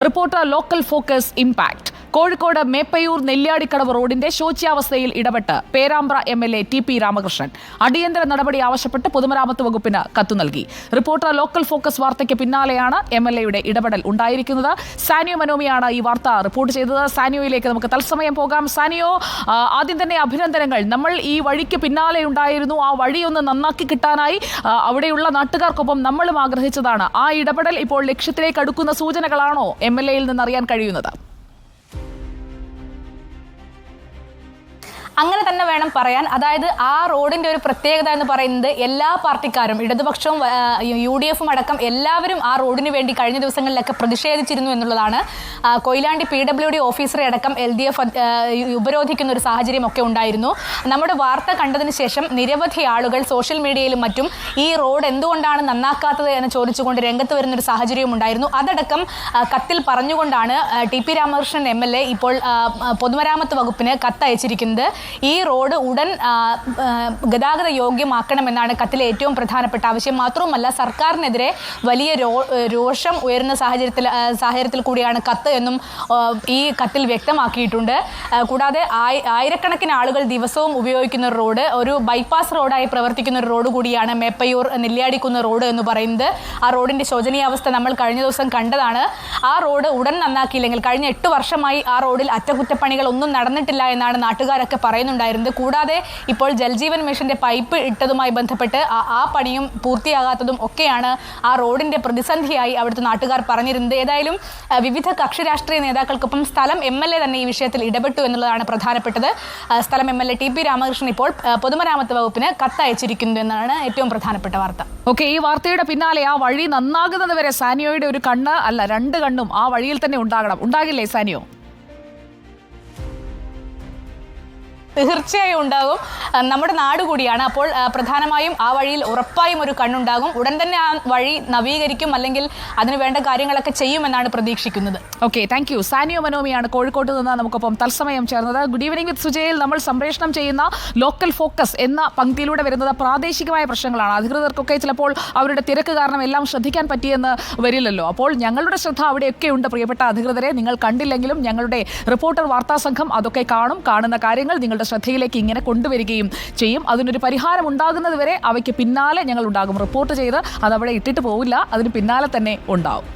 Reporter local focus impact Kozhikode Meppayur Nelliyadikkadavu റോഡിന്റെ ശോച്യാവസ്ഥയിൽ ഇടപെട്ട് Perambra M L A T P Ramakrishnan. അടിയന്തര നടപടി ആവശ്യപ്പെട്ട് പൊതുമരാമത്ത് വകുപ്പിന് കത്തു നൽകി. റിപ്പോർട്ടർ ലോക്കൽ ഫോക്കസ് വാർത്തയ്ക്ക് പിന്നാലെയാണ് എം എൽ എയുടെ ഇടപെടൽ ഉണ്ടായിരിക്കുന്നത്. സാനിയോ മനോമിയാണ് ഈ വാർത്ത റിപ്പോർട്ട് ചെയ്തത്. സാനിയോയിലേക്ക് നമുക്ക് തത്സമയം പോകാം. സാനിയോ ആദ്യം തന്നെ അഭിനന്ദനങ്ങൾ. നമ്മൾ ഈ വഴിക്ക് പിന്നാലെ ഉണ്ടായിരുന്നു. ആ വഴി ഒന്ന് നന്നാക്കി കിട്ടാനായി അവിടെയുള്ള നാട്ടുകാർക്കൊപ്പം നമ്മളും ആഗ്രഹിച്ചതാണ്. ആ ഇടപെടൽ ഇപ്പോൾ ലക്ഷ്യത്തിലേക്ക് അടുക്കുന്ന സൂചനകളാണോ എം എൽ എയിൽ നിന്ന് അറിയാൻ കഴിയുന്നത്? അങ്ങനെ തന്നെ വേണം പറയാൻ. അതായത് ആ റോഡിന്റെ ഒരു പ്രത്യേകത എന്ന് പറയുന്നത് എല്ലാ പാർട്ടിക്കാരും ഇടതുപക്ഷവും യു ഡി എഫും അടക്കം എല്ലാവരും ആ റോഡിന് വേണ്ടി കഴിഞ്ഞ ദിവസങ്ങളിലൊക്കെ പ്രതിഷേധിച്ചിരുന്നു എന്നുള്ളതാണ്. കൊയിലാണ്ടി പി ഡബ്ല്യു ഡി ഓഫീസറെ അടക്കം എൽ ഡി എഫ് ഉപരോധിക്കുന്ന ഒരു സാഹചര്യമൊക്കെ ഉണ്ടായിരുന്നു. നമ്മുടെ വാർത്ത കണ്ടതിന് ശേഷം നിരവധി ആളുകൾ സോഷ്യൽ മീഡിയയിലും മറ്റും ഈ റോഡ് എന്തുകൊണ്ടാണ് നന്നാക്കാത്തത് എന്ന് ചോദിച്ചുകൊണ്ട് രംഗത്ത് വരുന്ന ഒരു സാഹചര്യവും ഉണ്ടായിരുന്നു. അതടക്കം കത്തിൽ പറഞ്ഞുകൊണ്ടാണ് T P Ramakrishnan M L A ഇപ്പോൾ പൊതുമരാമത്ത് വകുപ്പിന് കത്തയച്ചിരിക്കുന്നത്. ഈ റോഡ് ഉടൻ ഗതാഗത യോഗ്യമാക്കണമെന്നാണ് കത്തിലെ ഏറ്റവും പ്രധാനപ്പെട്ട ആവശ്യം. മാത്രവുമല്ല സർക്കാരിനെതിരെ വലിയ രോഷം ഉയരുന്ന സാഹചര്യത്തിൽ സാഹചര്യത്തിൽ കൂടിയാണ് കത്ത് എന്നും ഈ കത്തിൽ വ്യക്തമാക്കിയിട്ടുണ്ട്. കൂടാതെ ആയി- ആയിരക്കണക്കിന് ആളുകൾ ദിവസവും ഉപയോഗിക്കുന്ന റോഡ് ഒരു ബൈപ്പാസ് റോഡായി പ്രവർത്തിക്കുന്ന ഒരു റോഡ് കൂടിയാണ് മേപ്പയൂർ നെല്ലിയാടിക്കുന്ന റോഡ് എന്ന് പറയുന്നത്. ആ റോഡിന്റെ ശോചനീയാവസ്ഥ നമ്മൾ കഴിഞ്ഞ ദിവസം കണ്ടതാണ്. ആ റോഡ് ഉടൻ നന്നാക്കിയില്ലെങ്കിൽ കഴിഞ്ഞ എട്ട് വർഷമായി ആ റോഡിൽ അറ്റകുറ്റപ്പണികൾ ഒന്നും നടന്നിട്ടില്ല എന്നാണ് നാട്ടുകാരൊക്കെ പറയുന്നുണ്ടായിരുന്നത്. കൂടാതെ ഇപ്പോൾ ജൽജീവൻ മിഷന്റെ പൈപ്പ് ഇട്ടതുമായി ബന്ധപ്പെട്ട് ആ- പണിയും പൂർത്തിയാകാത്തതും ഒക്കെയാണ് ആ റോഡിന്റെ പ്രതിസന്ധിയായി അവിടുത്തെ നാട്ടുകാർ പറഞ്ഞിരുന്നത്. ഏതായാലും വിവിധ കക്ഷി രാഷ്ട്രീയ നേതാക്കൾക്കൊപ്പം സ്ഥലം എം എൽ എ തന്നെ ഈ വിഷയത്തിൽ ഇടപെട്ടു എന്നുള്ളതാണ് പ്രധാനപ്പെട്ടത്. സ്ഥലം M L A T P Ramakrishnan ഇപ്പോൾ പൊതുമരാമത്ത് വകുപ്പിന് കത്തയച്ചിരിക്കുന്നു എന്നാണ് ഏറ്റവും പ്രധാനപ്പെട്ട വാർത്ത. ഓക്കെ ഈ വാർത്തയുടെ പിന്നാലെ ആ വഴി നന്നാകുന്നത് വരെ സാനിയോയുടെ ഒരു കണ്ണ് അല്ല രണ്ട് കണ്ണും ആ വഴിയിൽ തന്നെ ഉണ്ടാകണം. ഉണ്ടാകില്ലേ സാനിയോ? തീർച്ചയായും ഉണ്ടാകും. നമ്മുടെ നാട് കൂടിയാണ്. അപ്പോൾ പ്രധാനമായും ആ വഴിയിൽ ഉറപ്പായും ഒരു കണ്ണുണ്ടാകും. ഉടൻ തന്നെ ആ വഴി നവീകരിക്കും അല്ലെങ്കിൽ അതിന് വേണ്ട കാര്യങ്ങളൊക്കെ ചെയ്യുമെന്നാണ് പ്രതീക്ഷിക്കുന്നത്. ഓക്കെ താങ്ക് യു സാനിയോ മനോമിയാണ് കോഴിക്കോട്ട് നിന്ന് നമുക്കൊപ്പം തത്സമയം ചേർന്നത്. ഗുഡ് ഈവനിംഗ് വിത്ത് സുജയിൽ. നമ്മൾ സംപ്രേഷണം ചെയ്യുന്ന ലോക്കൽ ഫോക്കസ് എന്ന പങ്ക്തിയിലൂടെ വരുന്നത് പ്രാദേശികമായ പ്രശ്നങ്ങളാണ്. അധികൃതർക്കൊക്കെ ചിലപ്പോൾ അവരുടെ തിരക്ക് കാരണം എല്ലാം ശ്രദ്ധിക്കാൻ പറ്റിയെന്ന് വരില്ലല്ലോ. അപ്പോൾ ഞങ്ങളുടെ ശ്രദ്ധ അവിടെയൊക്കെ ഉണ്ട് പ്രിയപ്പെട്ട അധികൃതരെ. നിങ്ങൾ കണ്ടില്ലെങ്കിലും ഞങ്ങളുടെ റിപ്പോർട്ടർ വാർത്താ സംഘം അതൊക്കെ കാണും. കാണുന്ന കാര്യങ്ങൾ നിങ്ങളുടെ ശ്രദ്ധയിലേക്ക് ഇങ്ങനെ കൊണ്ടുവരികയും ചെയ്യും. അതിനൊരു പരിഹാരം ഉണ്ടാകുന്നത് വരെ അവയ്ക്ക് പിന്നാലെ ഞങ്ങൾ ഉണ്ടാകും. റിപ്പോർട്ട് ചെയ്ത് അത് അവിടെ ഇട്ടിട്ട് പോവില്ല. അതിന് പിന്നാലെ തന്നെ ഉണ്ടാവും.